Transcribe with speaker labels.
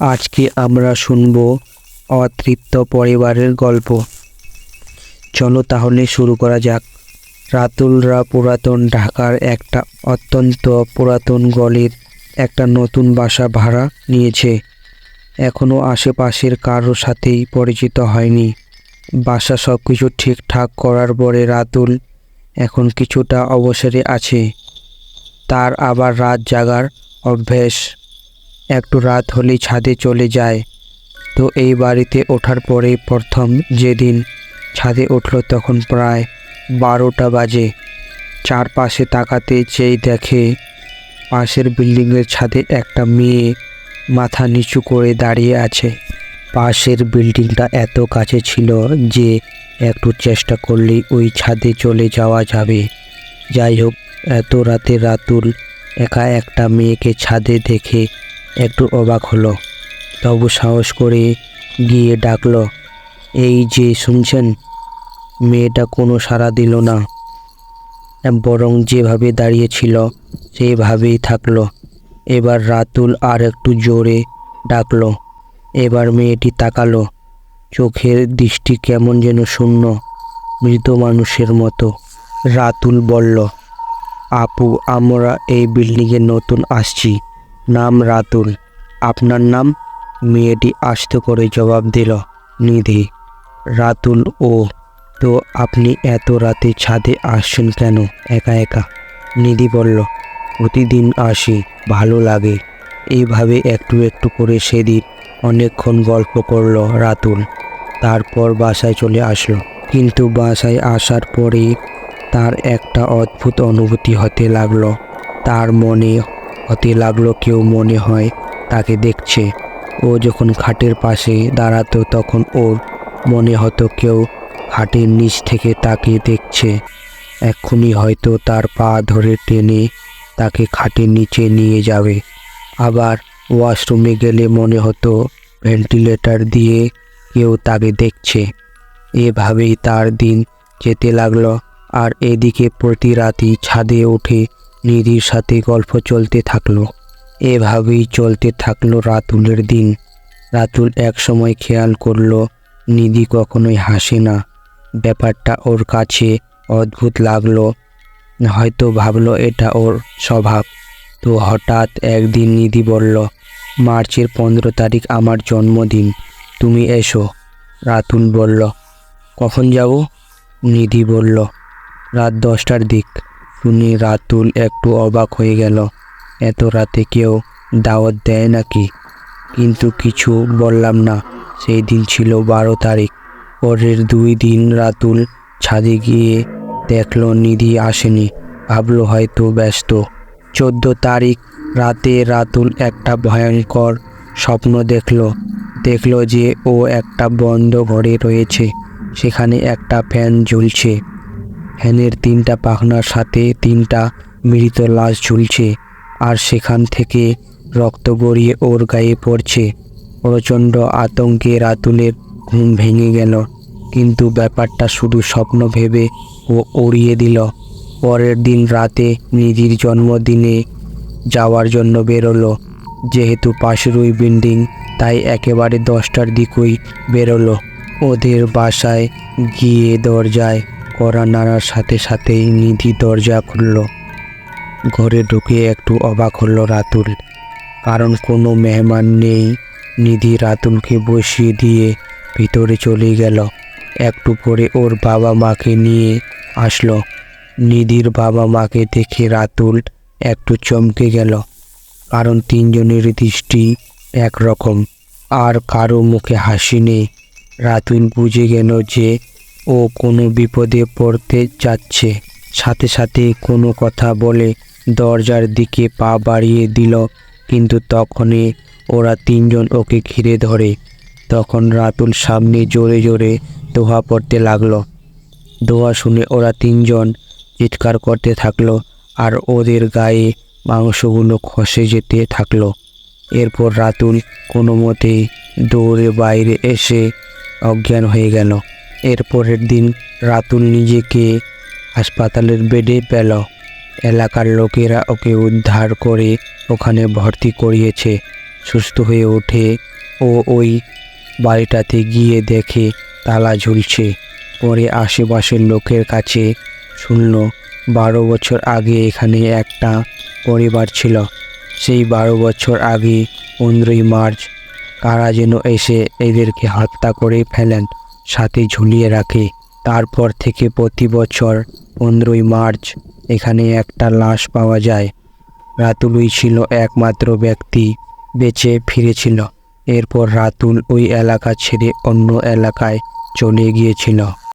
Speaker 1: আজকে আমরা শুনব অতৃপ্ত পরিবারের গল্প। চলো তাহলে শুরু করা যাক। রাতুলরা পুরাতন ঢাকার একটা অত্যন্ত পুরাতন গলির একটা নতুন বাসা ভাড়া নিয়েছে। এখনও আশেপাশের কারোর সাথেই পরিচিত হয়নি। বাসা সব কিছু ঠিকঠাক করার পরে রাতুল এখন কিছুটা অবসরে আছে। তার আবার রাত জাগার অভ্যেস। একটু রাত হলেই ছাদে চলে যায়। তো এই বাড়িতে ওঠার পরে প্রথম যেদিন ছাদে উঠল তখন প্রায় বারোটা বাজে। চারপাশে তাকাতে চেয়ে দেখে পাশের বিল্ডিংয়ের ছাদে একটা মেয়ে মাথা নিচু করে দাঁড়িয়ে আছে। পাশের বিল্ডিংটা এত কাছে ছিল যে একটু চেষ্টা করলেই ওই ছাদে চলে যাওয়া যাবে। যাই হোক, এত রাতে রাতুল একা একটা মেয়েকে ছাদে দেখে একটু অবাক হলো। তবু সাহস করে গিয়ে ডাকলো, এই যে শুনছেন, মেয়েটা কোনো সাড়া দিল না। বরং যেভাবে দাঁড়িয়েছিল, সেভাবেই থাকল। এবার রাতুল আর একটু জোরে ডাকলো, এবার মেয়েটি তাকালো, চোখের দৃষ্টি কেমন যেন শূন্য, মৃত মানুষের মতো। রাতুল বলল, আপু, আমরা এই বিল্ডিংয়ে নতুন আসছি। নাম রাতুল। আপনার নাম? মেয়েটি আস্ত করে জবাব দিল, নিধি। রাতুল, ও। তো আপনি এত রাতে ছাদে আসছেন কেন? একা একা। নিধি বলল, প্রতিদিন আসি, ভালো লাগে। এইভাবে একটু একটু করে সেদিন অনেকক্ষণ গল্প করল রাতুল। তারপর বাসায় চলে আসলো। কিন্তু বাসায় আসার পরে তার একটা অদ্ভুত অনুভূতি হতে লাগল। তার মনে হতে লাগল কেউ মনে হয় তাকে দেখছে। ও যখন খাটের পাশে দাঁড়াতো তখন ওর মনে হতো কেউ খাটের নিচ থেকে তাকে দেখছে। এক্ষুনি হয়তো তার পা ধরে টেনে তাকে খাটের নিচে নিয়ে যাবে। আবার ওয়াশরুমে গেলে মনে হতো ভেন্টিলেটর দিয়ে কেউ তাকে দেখছে। এভাবেই তার দিন যেতে লাগল। আর এদিকে প্রতি রাতই ছাদে উঠে নিধির সাথে গল্প চলতে থাকল। এভাবেই চলতে থাকল রাতুলের দিন। রাতুল এক সময় খেয়াল করল, নিধি কখনোই হাসে না। ব্যাপারটা ওর কাছে অদ্ভুত লাগল। হয়তো ভাবলো এটা ওর স্বভাব। তো হঠাৎ একদিন নিধি বলল, মার্চের পনেরো তারিখ আমার জন্মদিন, তুমি এসো। রাতুল বলল, কখন যাব? নিধি বলল, রাত দশটার দিক। শুনে রাতুল একটু অবাক হয়ে গেল। এত রাতে কেউ দাওয়াত দেয় নাকি? কিন্তু কিছু বললাম না। সেই দিন ছিল বারো তারিখ। পরের দুই দিন রাতুল ছাদে গিয়ে দেখল নিধি আসেনি। ভাবলো হয়তো ব্যস্ত। চোদ্দ তারিখ রাতে রাতুল একটা ভয়ঙ্কর স্বপ্ন দেখল। দেখল যে ও একটা বন্ধ ঘরে রয়েছে। সেখানে একটা ফ্যান ঝুলছে ফ্যানের তিনটা পাখনার সাথে তিনটা মৃত লাশ ঝুলছে আর সেখান থেকে রক্ত গড়িয়ে ওর গায়ে পড়ছে। প্রচণ্ড আতঙ্কে রাতুলের ঘুম ভেঙে গেল। কিন্তু ব্যাপারটা শুধু স্বপ্ন ভেবে ও উড়িয়ে দিল। পরের দিন রাতে নিধির জন্মদিনে যাওয়ার জন্য বেরোলো। যেহেতু পাশের ওই বিল্ডিং, তাই একেবারে দশটার দিকই বেরোলো। ওদের বাসায় গিয়ে দরজায় কড়া নাড়ার সাথে সাথেই নিধি দরজা খুললো। ঘরে ঢুকে একটু অবাক হলো রাতুল। কারণ কোনো মেহমান নেই, নিধি রাতুলকে বসিয়ে দিয়ে ভিতরে চলে গেল। একটু পরে ওর বাবা মাকে নিয়ে আসলো। নিধির বাবা মাকে দেখে রাতুল একটু চমকে গেল। কারণ তিনজনের দৃষ্টি একরকম। আর কারও মুখে হাসি নেই। রাতুল বুঝে গেল যে ও কোনো বিপদে পড়তে যাচ্ছে। সাথে সাথে কোনো কথা বলে দরজার দিকে পা বাড়িয়ে দিল, কিন্তু তখনই ওরা তিনজন ওকে ঘিরে ধরে। তখন রাতুল সামনে জোরে জোরে দোহা পড়তে লাগল। দোয়া শুনে ওরা তিনজন চিৎকার করতে থাকল আর ওদের গায়ে মাংসগুলো খসে যেতে থাকল। এরপর রাতুল কোনো মতেই দৌড়ে বাইরে এসে অজ্ঞান হয়ে গেল। এরপরের দিন রাতুল নিজেকে হাসপাতালের বেডে পেল। এলাকার লোকেরা ওকে উদ্ধার করে ওখানে ভর্তি করিয়েছে। সুস্থ হয়ে ওঠে ও ওই বাড়িটাতে গিয়ে দেখে তালা ঝুলছে। পরে আশেপাশের লোকের কাছে শুনল, বারো বছর আগে এখানে একটা পরিবার ছিল। সেই বারো বছর আগে পনেরোই মার্চ কারা যেন এসে এদেরকে হত্যা করে ফেলেন। সাথে ঝুলিয়ে রাখে। তারপর থেকে প্রতি বছর পনেরোই মার্চ এখানে একটা লাশ পাওয়া যায়। রাতুলই ছিল একমাত্র ব্যক্তি, বেঁচে ফিরেছিল। এরপর রাতুল ওই এলাকা ছেড়ে অন্য এলাকায় চলে গিয়েছিল।